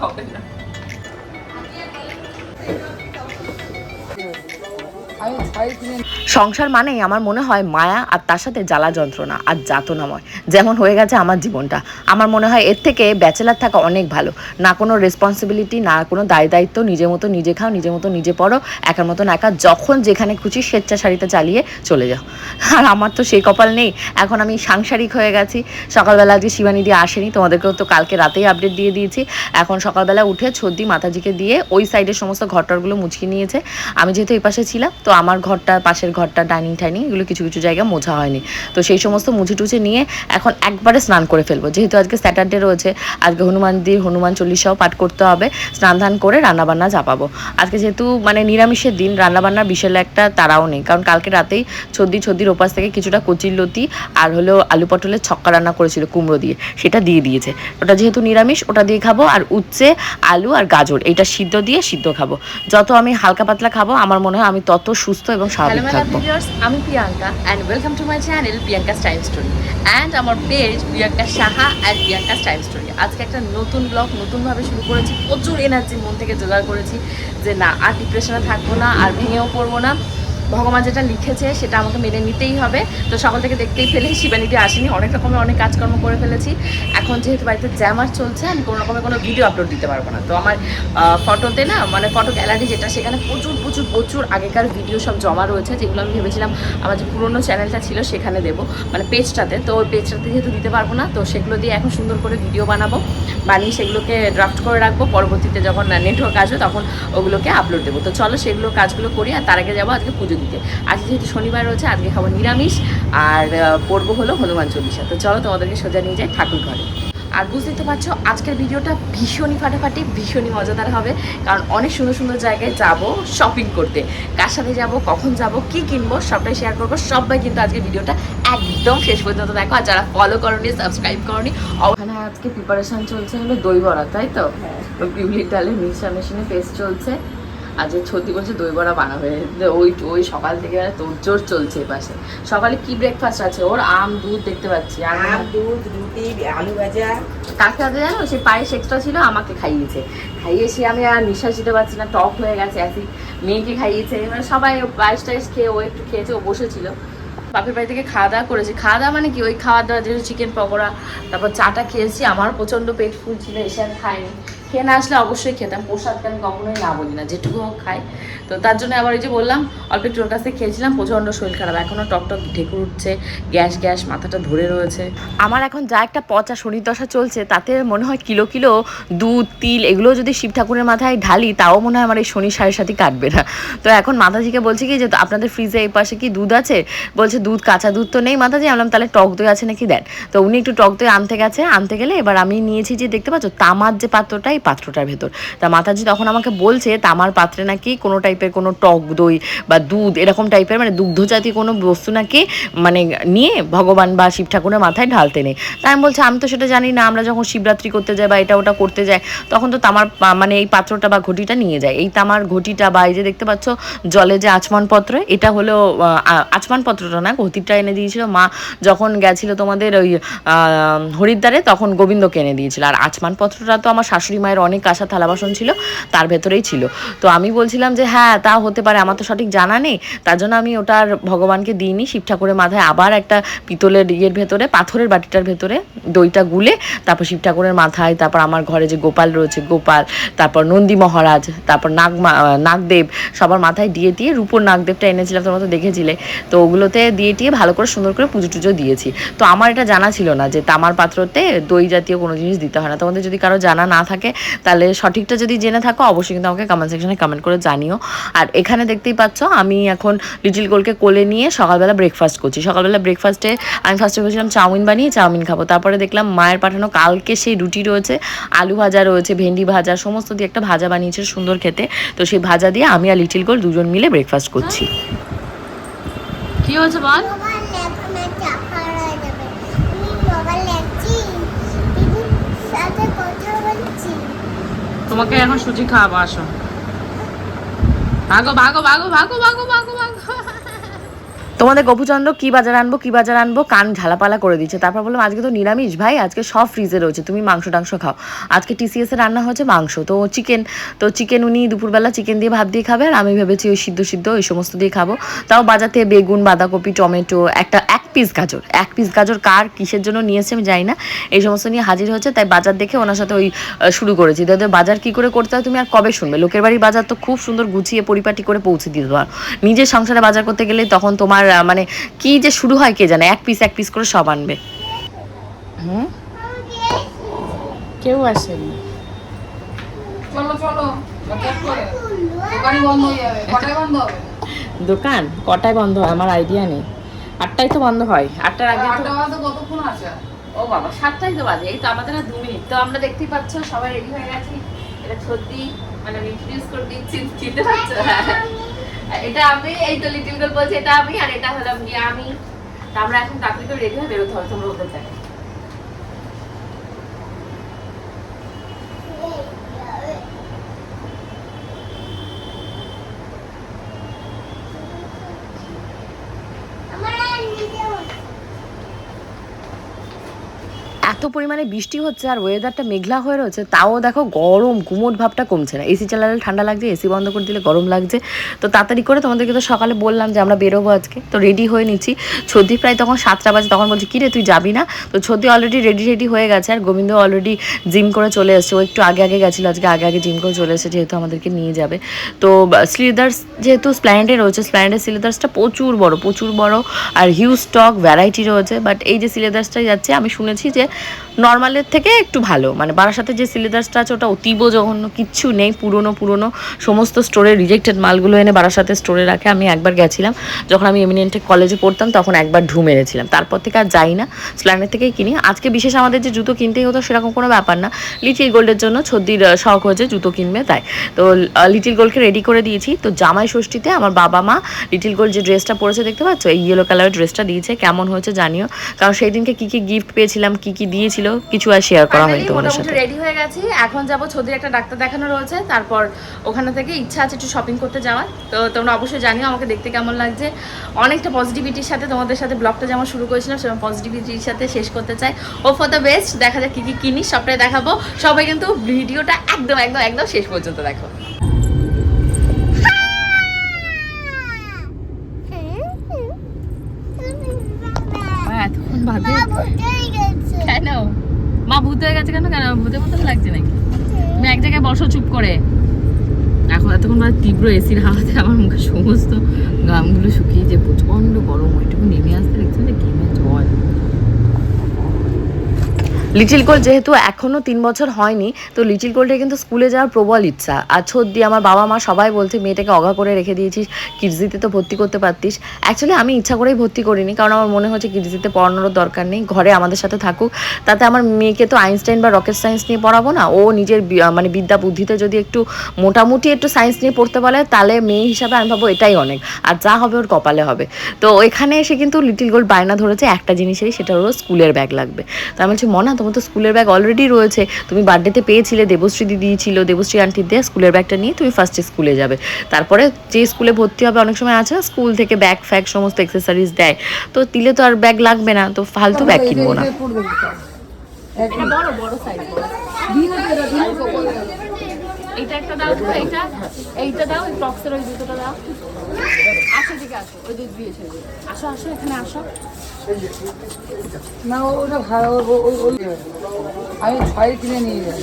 হবে না সংসার মানেই আমার মনে হয় মায়া আর তার সাথে জ্বালা যন্ত্রণা আর যাতনাময়। যেমন হয়ে গেছে আমার জীবনটা। আমার মনে হয় এর থেকে ব্যাচেলার থাকা অনেক ভালো। না কোনো রেসপন্সিবিলিটি না কোনো দায় দায়িত্ব, নিজের মতো নিজে খাও, নিজের মতো নিজে পড়ো, একার মতন একা, যখন যেখানে খুশি স্বেচ্ছাচারিতা চালিয়ে চলে যাও। আর আমার তো সেই কপাল নেই। এখন আমি সাংসারিক হয়ে গেছি। সকালবেলা আজকে শিবানী দিয়ে আসেনি, তোমাদেরকেও তো কালকে রাতেই আপডেট দিয়ে দিয়েছি। এখন সকালবেলা উঠে ছদ্দি মাতাজিকে দিয়ে ওই সাইডের সমস্ত ঘরটরগুলো মুছিয়ে নিয়েছে। আমি যেহেতু এই পাশে ছিলাম, তো আমার ঘরটা, পাশের ঘরটা ডাইনিং টাইনিং এগুলো কিছু কিছু জায়গা মোছা হয়নি। তো সেই সমস্ত মুছে টুছে নিয়ে এখন একবারে স্নান করে ফেলব। যেহেতু আজকে স্যাটারডে রয়েছে, আজকে হনুমান দিয়ে হনুমান চল্লিশাও পাঠ করতে হবে। স্নান ধান করে রান্নাবান্না চাপাবো। আজকে যেহেতু মানে নিরামিষের দিন, রান্নাবান্নার বিশাল একটা তারাও নেই। কারণ কালকে রাতেই ছদ্দি ছদ্দির ওপাশ থেকে কিছুটা কচির লতি আর হলো আলু পটলের ছক্কা রান্না করেছিল কুমড়ো দিয়ে। সেটা দিয়ে দিয়েছে। ওটা যেহেতু নিরামিষ, ওটা দিয়ে খাব আর উচ্ছে, আলু আর গাজর। এটা সিদ্ধ দিয়ে সিদ্ধ খাব। যত আমি হালকা পাতলা খাব, আমার মনে হয় আমি তত সুস্থ এবং স্বাভাবিক থাকব। আমি Priyanka and welcome to my channel Priyanka time story and আমার page Priyanka Saha and Priyanka time story আজকে একটা নতুন ব্লগ নতুনভাবে শুরু করেছি। প্রচুর এনার্জি মন থেকে জোগাড় করেছি যে না আর ডিপ্রেশনে থাকব না আর ভেঙেও পড়ব না। ভগবান যেটা লিখেছে সেটা আমাকে মেনে নিতেই হবে। তো সকাল থেকে দেখতেই ফেলে শিবানীতে আসেনি। অনেক রকমের অনেক কাজকর্ম করে ফেলেছি। এখন যেহেতু বাড়িতে জ্যামার চলছে, আমি কোনো রকমের কোনো ভিডিও আপলোড দিতে পারব না। তো আমার ফটোতে না মানে ফটো গ্যালারি যেটা, সেখানে প্রচুর প্রচুর প্রচুর আগেকার ভিডিও সব জমা রয়েছে, যেগুলো আমি ভেবেছিলাম আমার যে পুরোনো চ্যানেলটা ছিল সেখানে দেবো মানে পেজটাতে তো ওই পেজটাতে যেহেতু দিতে পারব না, তো সেগুলো দিয়ে এখন সুন্দর করে ভিডিও বানাবো। বানিয়ে সেগুলোকে ড্রাফট করে রাখব। পরবর্তীতে যখন নেটওয়ার্ক আসবে, তখন ওগুলোকে আপলোড দেবো। তো চলো সেগুলো কাজগুলো করি, আর তার আগে যাব আজকে পুজো দিতে। আজকে যেহেতু শনিবার রয়েছে আজকে খাব নিরামিষ আর পড়ব হলো হনুমান চল্লিশা। তো চলো তোমাদেরকে সোজা নিয়ে যাই ঠাকুর ঘরে। আর বুঝতেই তো পারছ আজকের ভিডিওটা ভীষণই ফাটাফাটি ভীষণই মজাদার হবে কারণ অনেক সুন্দর সুন্দর জায়গায় যাব শপিং করতে। কার সাথে যাব কখন যাব কি কিনবো সবটাই শেয়ার করব। সবাই কিন্তু আজকের ভিডিওটা একদম শেষ পর্যন্ত দেখো আর যারা ফলো করনি সাবস্ক্রাইব করনি ওখানে আজকে প্রিপারেশন চলছে হলো দই বড়া তাই তো? ওই পিউলির ডালের মিক্সার মেশিনে পেস্ট চলছে। আর যে ছতি বলছে দই বড়া বানাবে। ওই ওই সকাল থেকে তোড়জোড় চলছে পাশে। সকালে কি ব্রেকফাস্ট আছে? ওর আম দুধ দেখতে পাচ্ছি। আম দুধ রুটি আলু ভাজা। কাকে আগে জানো সে পায়েস এক্সট্রা ছিল আমাকে খাইয়েছে। খাইয়ে সে আমি আর নিঃশ্বাস দিতে পারছি না টক হয়ে গেছে অ্যাসি মেয়েকে খাইয়েছে। মানে সবাই পায়েস টায়েস খেয়ে ও একটু খেয়েছে ও বসেছিল। বাপের বাড়ি থেকে খাওয়া দাওয়া করেছি। খাওয়া দাওয়া মানে কি? ওই খাওয়া দাওয়া যেহেতু চিকেন পকোড়া তারপর চাটা খেয়েছি। আমার প্রচণ্ড পেট ফুল ছিল এসে আর খাইনি। খেয়ে না আসলে অবশ্যই খেতাম প্রসাদকে আমি কখনোই না বলি না, যেটুকু হোক খাই। তো তার জন্য আবার ওই যে বললাম, অল্প একটু ওর কাছ খেয়েছিলাম, প্রচণ্ড শরীর খারাপ এখনও টকটক ঢেকুর উঠছে, গ্যাস গ্যাস, মাথাটা ধরে রয়েছে। আমার এখন যা একটা পচা শরীর দশা চলছে, তাতে মনে হয় কিলো কিলো দুধ, তিল এগুলো যদি শিব ঠাকুরের মাথায় ঢালি, তাও মনে হয় আমার এই শনি সাড়ে সাথে কাটবে না। তো এখন মাতাজিকে বলছি কি যে আপনাদের ফ্রিজে এই পাশে কি দুধ আছে? বলছে, দুধ, কাঁচা দুধ তো নেই মাতাজি, আমি বললাম, তাহলে টক দই আছে নাকি দেন? তো উনি একটু টক দই আনতে গেছে, আনতে গেলে এবার আমি নিয়েছি যে, দেখতে পাচ্ছ, তামার যে পাত্রটা এই পাত্রটার ভেতর। তা মাতাজি তখন আমাকে বলছে তামার পাত্রে নাকি কোনো টাইপের কোনো টক দই বা দুধ এরকম টাইপের মানে দুগ্ধ জাতীয় কোনো বস্তু নাকি মানে নিয়ে ভগবান বা শিব ঠাকুরের মাথায় ঢালতে নেই। তাই আমি বলছি আমি তো সেটা জানি না আমরা যখন শিবরাত্রি করতে যাই বা এটা ওটা করতে যাই তখন তো তামার মানে এই পাত্রটা বা ঘটিটা নিয়ে যায়। এই তামার ঘটিটা বা এই যে দেখতে পাচ্ছ জলে যে আচমান পত্র এটা হলো আহ, আচমান পত্রটা না ঘটিটা এনে দিয়েছিল। মা যখন গেছিল তোমাদের ওই হরিদ্বারে তখন গোবিন্দকে এনে দিয়েছিল। আর আচমান পত্রটা তো আমার শাশুড়ি মায়ের অনেক কাঁসা থালা বাসন ছিল, তার ভেতরেই ছিল। তো আমি বলছিলাম যে হ্যাঁ তা হতে পারে, আমার তো সঠিক জানা নেই। তার জন্য আমি ওটার ভগবানকে দিইনি। শিব ঠাকুরের মাথায় আবার একটা পিতলের ইয়ের ভেতরে, পাথরের বাটিটার ভেতরে দইটা গুলে, তারপর শিব ঠাকুরের মাথায়, তারপর আমার ঘরে যে গোপাল রয়েছে, গোপাল, তারপর নন্দী মহারাজ, তারপর নাগ নাগদেব, সবার মাথায় দিয়ে দিয়ে রূপোর নাগদেবটা এনেছিলাম, তোমরা তো দেখেছিলে। তো ওগুলোতে দিয়ে টিয়ে ভালো করে, সুন্দর করে পুজো টুজো দিয়েছি। তো আমার এটা জানা ছিল না যে, তামার পাত্রতে দই জাতীয় কোনো জিনিস দিতে হয় না। তোমাদের যদি কারও জানা না থাকে তাহলে সঠিকটা যদি জেনে থাকো অবশ্যই কিন্তু আমাকে কমেন্ট সেকশনে কমেন্ট করে জানিও। আর এখানে দেখতেই পাচ্ছ আমি এখন লিটিল গোলকে কোলে নিয়ে সকালবেলা ব্রেকফাস্ট করছি। সকালবেলা ব্রেকফাস্টে আমি ফার্স্টে বলছিলাম চাউমিন বানিয়ে চাউমিন খাব। তারপরে দেখলাম মায়ের পাঠানো কালকে সেই রুটি রয়েছে আলু ভাজা রয়েছে ভেন্ডি ভাজা সমস্ত দিয়ে একটা ভাজা বানিয়েছে সুন্দর খেতে। তো সেই ভাজা দিয়ে আমি আর লিটিল গোল দুজন মিলে ব্রেকফাস্ট করছি। কি হয়েছে বল মোবাইল লেখানো চাপা হয়ে যাবে আমি মোবাইল লেখছি দিদির সাথে কথা বলছি তোমাকে এখন সুজি খাওয়াবো আসো। ভাগো ভাগো ভাগো ভাগো ভাগো ভাগো ভাগো। তোমাদের গপুচন্দ্র কি বাজার আনব, কি বাজার আনব, কান ঝালাপালা করে দিচ্ছে। তারপর বললাম, আজকে তো নিরামিষ ভাই, আজকে সব ফ্রিজে রয়েছে, তুমি মাংস টাংস খাও। আজকে টিসিএস রান্না হয়েছে মাংস, তো চিকেন তো চিকেন উনি দুপুরবেলা চিকেন দিয়ে ভাত দিয়ে খাবে, আর আমি ভেবেছি ওই সিদ্ধ সিদ্ধ ওই সমস্ত দিয়ে খাব। তাও থেকে বেগুন, বাঁধাকপি, টমেটো, একটা এক পিস গাজর। এক পিস গাজর কার কিসের জন্য নিয়েছে আমি জানি না, এই সমস্ত নিয়ে হাজির হয়েছে, তাই বাজার দেখে ওনার সাথে ওই শুরু করেছি। তাদের বাজার কি করে করতে হয় তুমি আর কবে শুনবে? লোকের বাড়ির বাজার তো খুব সুন্দর গুছিয়ে পরিপাটি করে পৌঁছে দিতে পারো নিজের সংসারে বাজার করতে গেলে তখন তোমার মানে কি যে শুরু হয় কে জানে? এক পিস এক পিস করে সব আনবে। হুম? কেউ আসেনি। চলো চলো। হয়ে দোকান? কটায় বন্ধ হয়? আমার আইডিয়া নেই। আটটায় তো বন্ধ হয়। আটটার আগে কতক্ষণ আছে? ও বাবা সাতটাই তো বাজে। এই তো আমাদের আর দু মিনিট। তো আমরা দেখতেই পাচ্ছ সবাই রেডি হয়ে গেছি। এটা সত্যি মানে আমি ইন্ট্রোডিউস করে দিচ্ছি। চিনতে পারছ? হ্যাঁ। এটা আমি, এই তো লিটিল গার্ল বলছে, এটা আমি আর এটা হলাম গিয়ে আমি। আমরা এখন তাড়াতাড়ি করে রেডি হয়ে বেরোতে হবে, তোমরা ওদের দেখো আমার আর নিতে হচ্ছে এত পরিমাণে বৃষ্টি হচ্ছে আর ওয়েদারটা মেঘলা হয়ে রয়েছে, তাও দেখো গরম গুমোট ভাবটা কমছে না। এসি চালালে ঠান্ডা লাগছে এসি বন্ধ করে দিলে গরম লাগছে। তো তাড়াতাড়ি করে তোমাদেরকে তো সকালে বললাম যে আমরা বেরোবো আজকে। তো রেডি হয়ে নিচ্ছি। ছদ্দি প্রায় তখন সাতটা বাজে, তখন বলছি কিরে তুই যাবি না? তো ছদ্দি অলরেডি রেডি রেডি হয়ে গেছে আর গোবিন্দ অলরেডি জিম করে চলে এসছে। ও একটু আগে আগে গেছিল, আজকে আগে আগে জিম করে চলে এসেছে, যেহেতু আমাদেরকে নিয়ে যাবে। তো স্লিদার্স যেহেতু স্প্ল্যান্ডে রয়েছে স্প্ল্যান্ডের সিলেদার্সটা প্রচুর বড় প্রচুর বড় আর হিউজ স্টক ভ্যারাইটি রয়েছে। বাট এই যে সিলেদার্সটাই যাচ্ছে, আমি শুনেছি যে নর্মালের থেকে একটু ভালো। মানে বারাসাতে যে সিলেদার্সটা আছে, ওটা অতীব জঘন্য, কিচ্ছু নেই, পুরনো পুরনো। সমস্ত স্টোরে রিজেক্টেড মালগুলো এনে বারাসাতে স্টোরে রাখে। আমি একবার গেছিলাম, যখন আমি এমিনেন্টে কলেজে পড়তাম, তখন একবার ঢু মেরেছিলাম। তারপর থেকে আর যাই না স্প্ল্যানের থেকেই কিনি। আজকে বিশেষ আমাদের যে জুতো কিনতেই হতো, সেরকম কোনো ব্যাপার না। লিটিল গোল্ডের জন্য ছদ্দির শখ হয়েছে জুতো কিনবে, তাই। তো লিটিল গোল্ডকে রেডি করে দিয়েছি। তো জামাই ষষ্ঠীতে আমার বাবা মা লিটিল গোল্ড যে ড্রেসটা পরেছে, দেখতে পাচ্ছ? এই ইয়েলো কালারের ড্রেসটা দিয়েছে। কেমন হয়েছে জানিও। কারণ সেই দিনকে কী কী গিফট পেয়েছিলাম কী কী কি দিয়েছিল কিছু আর শেয়ার করা হয়নি তোমাদের সাথে। রেডি হয়ে গেছি। এখন যাব ছদির একটা ডাক্তার দেখানো রয়েছে তারপর ওখানে থেকে ইচ্ছা আছে একটু শপিং করতে যাওয়ার। তো তোমরা অবশ্যই জানিও আমাকে দেখতে কেমন লাগছে। অনেকটা পজিটিভিটির সাথে তোমাদের সাথে ব্লগটা যেমন শুরু করেছিলাম সেরকম পজিটিভিটির সাথে শেষ করতে চাই। ও ফর দ্য বেস্ট দেখা যাক কি কি কিনি সবটাই দেখাবো। সবাই কিন্তু ভিডিওটা একদম একদম একদম শেষ পর্যন্ত দেখো এতক্ষণ বাদে কেন মা ভূত হয়ে গেছে কেন? কেন? ভূতের মতন লাগছে নাকি? তুমি এক জায়গায় বসো, চুপ করে। এখন এতক্ষণ মানে তীব্র এসির হাওয়াতে আমার মুখে সমস্ত গামগুলো শুকিয়ে যে প্রচণ্ড গরম, ওইটুকু নেমে আসতে দেখছেন যে গেমে জল। লিটিল গোল্ড যেহেতু এখনও তিন বছর হয়নি, তো লিটিল গোল্ডের কিন্তু স্কুলে যাওয়ার প্রবল ইচ্ছা। আর ছদ্দি আমার বাবা মা সবাই বলছে, মেয়েটাকে অগা করে রেখে দিয়েছিস, কিডজিতে তো ভর্তি করতে পারতিস। অ্যাকচুয়ালি আমি ইচ্ছা করেই ভর্তি করিনি, কারণ আমার মনে হচ্ছে কিডজিতে পড়ানোর দরকার নেই, ঘরে আমাদের সাথে থাকুক। তাতে আমার মেয়েকে তো আইনস্টাইন বা রকেট সায়েন্স নিয়ে পড়াবো না, ও নিজের মানে বিদ্যা বুদ্ধিতে যদি একটু মোটামুটি একটু সায়েন্স নিয়ে পড়তে পারে, তাহলে মেয়ে হিসাবে আমি ভাবো এটাই অনেক। আর যা হবে ওর কপালে হবে। তো এখানে এসে কিন্তু লিটিল গোল্ড বায়না ধরেছে, একটা জিনিসেরই, সেটা হলো স্কুলের ব্যাগ লাগবে। তো আমি বলছি, মনা তোমার তো স্কুলের ব্যাগ অলরেডি রয়েছে। তুমি বার্থডেতে পেয়েছিলে, দেবশ্রী দিদি ছিল, দেবশ্রী আন্টির দিয়ে স্কুলের ব্যাগটা নিয়ে তুমি ফার্স্টে স্কুলে যাবে। তারপরে যে স্কুলে ভর্তি হবে, অনেক সময় আছে স্কুল থেকে ব্যাগ ফ্যাগ সমস্ত এক্সেসরিজ দেয়। তো দিলে তো আর ব্যাগ লাগবে না, তো ফালতু ব্যাগ কিনবো না। এটা একটা দাও, এইটা এইটা দাও, এই বক্সের ওই দুটোটা দাও। আসো দিকে আসো ওই দুধ আসো আসো এখানে আসো। না ওটা ভালো আমি ছয় কিনে নিয়ে যাই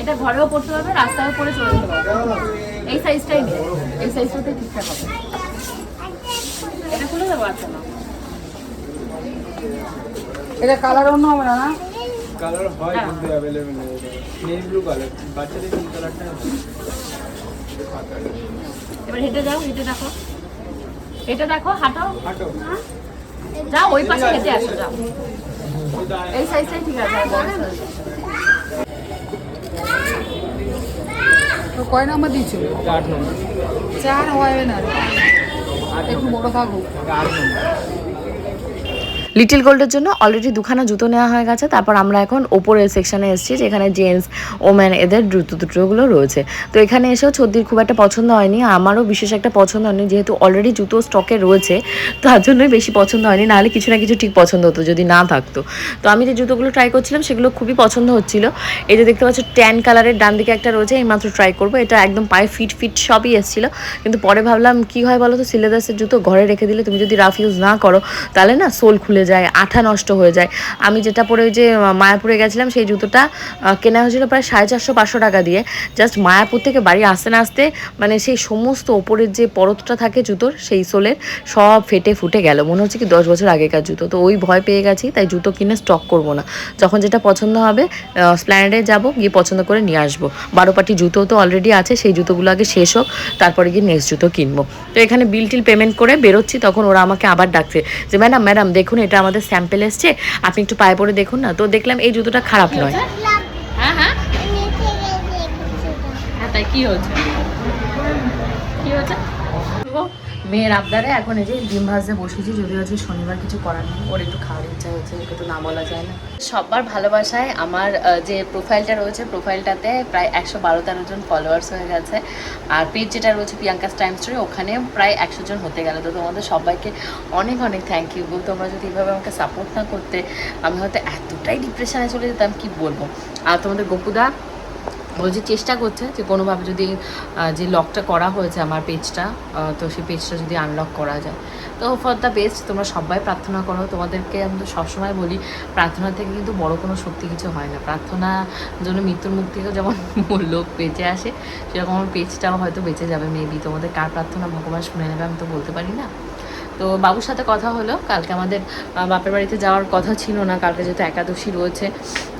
এটা ঘরেও পড়তে পারবে রাস্তায় পরে চলে যেতে পারবে এই সাইজটাই নেই এই সাইজটাতে ঠিকঠাক হবে। এটা খুলে দেবো আচ্ছা না এটা কালার অন্য হবে না না? কালার হয় কিন্তু অ্যাভেলেবেল নেই। ব্লু কালার বাচ্চাদের কালারটা এবার হেঁটে যাও হেঁটে দেখো। এটা দেখো হাঁটাও হাঁটো। যাও ওই পাশে হেঁটে আসো যাও। এই সাইজটাই ঠিক আছে। কয় নাম্বার দিয়েছ? আট নম্বর। চার হবে না। একটু বড় থাকুক আট নম্বর। লিটিল গোল্ডের জন্য অলরেডি দুখানা জুতো নেওয়া হয়ে গেছে। তারপর আমরা এখন ওপরের সেকশনে এসেছি, যেখানে জেন্টস ওম্যান এদের জুতো দুটোগুলো রয়েছে। তো এখানে এসেও ছদ্দির খুব একটা পছন্দ হয়নি, আমারও বিশেষ একটা পছন্দ হয়নি, যেহেতু অলরেডি জুতো স্টকে রয়েছে, তার জন্যই বেশি পছন্দ হয়নি। নাহলে কিছু না কিছু ঠিক পছন্দ হতো যদি না থাকতো। তো আমি যে জুতোগুলো ট্রাই করছিলাম, সেগুলো খুবই পছন্দ হচ্ছিল। এই যে দেখতে পাচ্ছ ট্যান কালারের ডান দিকে একটা রয়েছে, এই মাত্র ট্রাই করব। এটা একদম পায়ে ফিট ফিট সবই এসেছিল। কিন্তু পরে ভাবলাম, কি হয় বলো তো সিলেদাসের জুতো ঘরে রেখে দিলে তুমি যদি রাফ ইউজ না করো, তাহলে না সোল খুলে যায়, আঠা নষ্ট হয়ে যায়। আমি যেটা পরে ওই যে মায়াপুরে গেছিলাম, সেই জুতোটা কেনা হয়েছিল প্রায় সাড়ে চারশো, পাঁচশো টাকা দিয়ে। জাস্ট মায়াপুর থেকে বাড়ি আসতে না আসতে মানে সেই সমস্ত ওপরের যে পরতটা থাকে জুতোর, সেই সোলের, সব ফেটে ফুটে গেল। মনে হচ্ছে কি দশ বছর আগেকার জুতো। তো ওই ভয় পেয়ে গেছি, তাই জুতো কিনে স্টক করব না। যখন যেটা পছন্দ হবে স্প্ল্যানেডে যাব, গিয়ে পছন্দ করে নিয়ে আসব। বারো পাটি জুতো তো অলরেডি আছে, সেই জুতোগুলো আগে শেষ হোক, তারপরে গিয়ে নেক্সট জুতো কিনবো। তো এখানে বিল টিল পেমেন্ট করে বেরোচ্ছি, তখন ওরা আমাকে আবার ডাকছে যে, ম্যাডাম ম্যাডাম, দেখুন, এটা আমাদের স্যাম্পেল এসছে। আপনি একটু পায়ে পরে দেখুন না। তো দেখলাম এই জুতোটা খারাপ নয়। হ্যাঁ হ্যাঁ। হ্যাঁ তাই কি হচ্ছে কি হচ্ছে মেয়ের আবদারে এখন এই যে ডিম ভাজতে বসেছি যদি আজকে শনিবার কিছু করার নেই, ওর একটু খাওয়ার ইচ্ছা হয়েছে ওকে তো না বলা যায় না। সবার ভালোবাসায় আমার যে প্রোফাইলটা রয়েছে প্রোফাইলটাতে প্রায় একশো বারো তেরো জন ফলোয়ার্স হয়ে গেছে। আর পেজ যেটা রয়েছে প্রিয়াঙ্কাস টাইম স্টোরি ওখানে প্রায় একশো জন হতে গেল। তো তোমাদের সবাইকে অনেক অনেক থ্যাংক ইউ তোমরা যদি এইভাবে আমাকে সাপোর্ট না করতে, আমি হয়তো এতটাই ডিপ্রেশনে চলে যেতাম, কি বলব? আর তোমাদের গোপুদা বলছে, চেষ্টা করছে যে কোনোভাবে যদি যে লকটা করা হয়েছে আমার পেজটা তো সেই পেজটা যদি আনলক করা যায়। তো ফর দ্য বেস্ট তোমরা সবাই প্রার্থনা করো। তোমাদেরকে আমি তো সবসময় বলি, প্রার্থনা থেকে কিন্তু বড় কোনো সত্যি কিছু হয় না। প্রার্থনা জন্য মৃত্যুর মুখ থেকেও যেমন লোক বেঁচে আসে, সেরকম আমার পেজটাও হয়তো বেঁচে যাবে মেবি তোমাদের কার প্রার্থনা? ভগবান শুনে নেবে, আমি তো বলতে পারি না। তো বাবুর সাথে কথা হলো। কালকে আমাদের বাপের বাড়িতে যাওয়ার কথা ছিল না, কালকে যেহেতু একাদশী রয়েছে।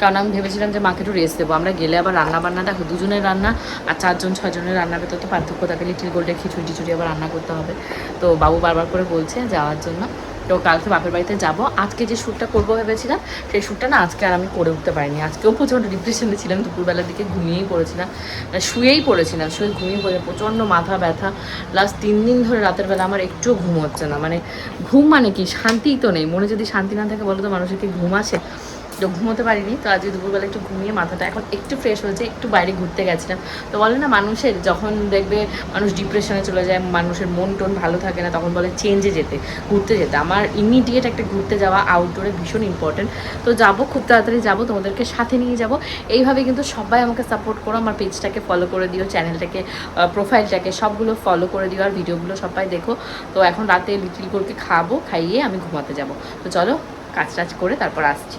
কারণ আমি ভেবেছিলাম যে মাকে একটু রেস্ট দেবো। আমরা গেলে আবার রান্না বান্না দেখো, দুজনের রান্না আর চারজন ছজনের রান্নার ভেতর তো পার্থক্য থাকে। লিটিল গোল্ডের খিচুড়ি টিচুড়ি আবার রান্না করতে হবে। তো বাবু বারবার করে বলছে যাওয়ার জন্য। তো কালকে বাপের বাড়িতে যাব। আজকে যে শ্যুটটা করব ভেবেছিলাম, সেই শ্যুটটা না আজকে আর আমি করে উঠতে পারিনি। আজকেও প্রচণ্ড ডিপ্রেশনে ছিলাম, দুপুরবেলার দিকে ঘুমিয়েই পড়েছিলাম। শুয়েই পড়েছিলাম, শুয়ে ঘুমিয়ে পড়ে প্রচণ্ড মাথা ব্যথা। লাস্ট তিন দিন ধরে রাতের বেলা আমার একটুও ঘুম হচ্ছে না। মানে ঘুম মানে কি? শান্তিই তো নেই। মনে যদি শান্তি না থাকে বলো তো মানুষের কি ঘুম আসে তো ঘুমোতে পারিনি, তো আজকে দুপুরবেলা একটু ঘুমিয়ে মাথাটা এখন একটু ফ্রেশ হয়েছে, একটু বাইরে ঘুরতে গেছিলাম। তো বলে না, মানুষের যখন দেখবে মানুষ ডিপ্রেশনে চলে যায়, মানুষের মন টোন ভালো থাকে না, তখন বলে চেঞ্জে যেতে, ঘুরতে যেতে। আমার ইমিডিয়েট একটা ঘুরতে যাওয়া আউটডোরে ভীষণ ইম্পর্টেন্ট তো যাব, খুব তাড়াতাড়ি যাব, তোমাদেরকে সাথে নিয়ে যাব। এইভাবে কিন্তু সবাই আমাকে সাপোর্ট করো, আমার পেজটাকে ফলো করে দিও চ্যানেলটাকে প্রোফাইলটাকে সবগুলো ফলো করে দিও আর ভিডিওগুলো সবাই দেখো। তো এখন রাতে লিটিল করকে খাব, খাইয়ে আমি ঘুমাতে যাব। তো চলো কাজ টাজ করে তারপর আসছি।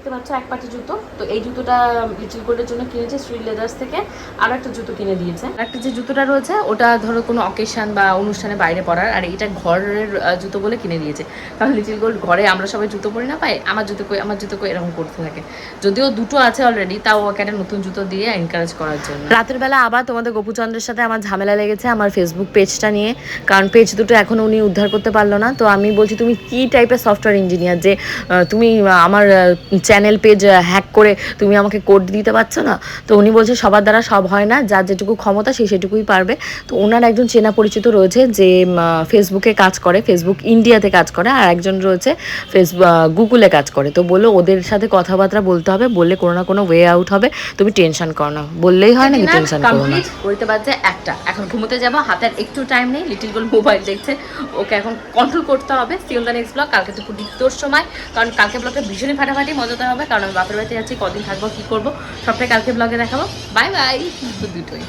দেখতে পাচ্ছ, এক পাটি জুতো। তো এই জুতোটা লিটিল গোল্ডের জন্য কিনেছে শ্রী লেদার্স থেকে। আর একটা জুতো কিনে দিয়েছে। একটা যে জুতোটা রয়েছে, ওটা ধরো কোনো অকেশন বা অনুষ্ঠানে বাইরে পরার আর এটা ঘরের জুতো বলে কিনে দিয়েছে। কারণ লিটিল গোল্ড ঘরে আমরা সবাই জুতো পরি না পাই, আমার জুতো কই, আমার জুতো কই, এরকম করতে থাকে। যদিও দুটো আছে অলরেডি তাও ওকে একটা নতুন জুতো দিয়ে এনকারেজ করার জন্য। রাতের বেলা আবার তোমাদের গোপুচন্দ্রের সাথে আমার ঝামেলা লেগেছে আমার ফেসবুক পেজটা নিয়ে। কারণ পেজ দুটো এখনও উনি উদ্ধার করতে পারল না। তো আমি বলছি, তুমি কি টাইপের সফটওয়্যার ইঞ্জিনিয়ার যে তুমি আমার চ্যানেল পেজ হ্যাক করে তুমি আমাকে কোড দিতে পারছ না? তো উনি বলছে সবার দ্বারা সব হয় না যার যেটুকু ক্ষমতা সে সেটুকুই পারবে। তো ওনার একজন চেনা পরিচিত রয়েছে যে ফেসবুকে কাজ করে ফেসবুক ইন্ডিয়াতে কাজ করে আর একজন রয়েছে ফেসবুক গুগলে কাজ করে। তো বলল ওদের সাথে কথাবার্তা বলতে হবে বললে কোনো না কোনো ওয়ে আউট হবে। তুমি টেনশন করো না। বললেই হয় নাকি টেনশন করো না। করতে পারছে একটা। এখন ঘুমোতে যাব হাতের একটু টাইম নেই লিটিল গোল মোবাইল দেখছে। ওকে এখন কন্ট্রোল করতে হবে। সিওল দ্য নেক্সট ব্লগ কালকে তো তোর সময়। কারণ কালকে ব্লগে ভীষণই ফাটাফাটি মজাতে হবে, কারণ বাপের বাড়িতে যাচ্ছি, কদিন থাকব, কি করব, সবটাই কালকে ব্লগে দেখাবো। বাই বাই দুটোই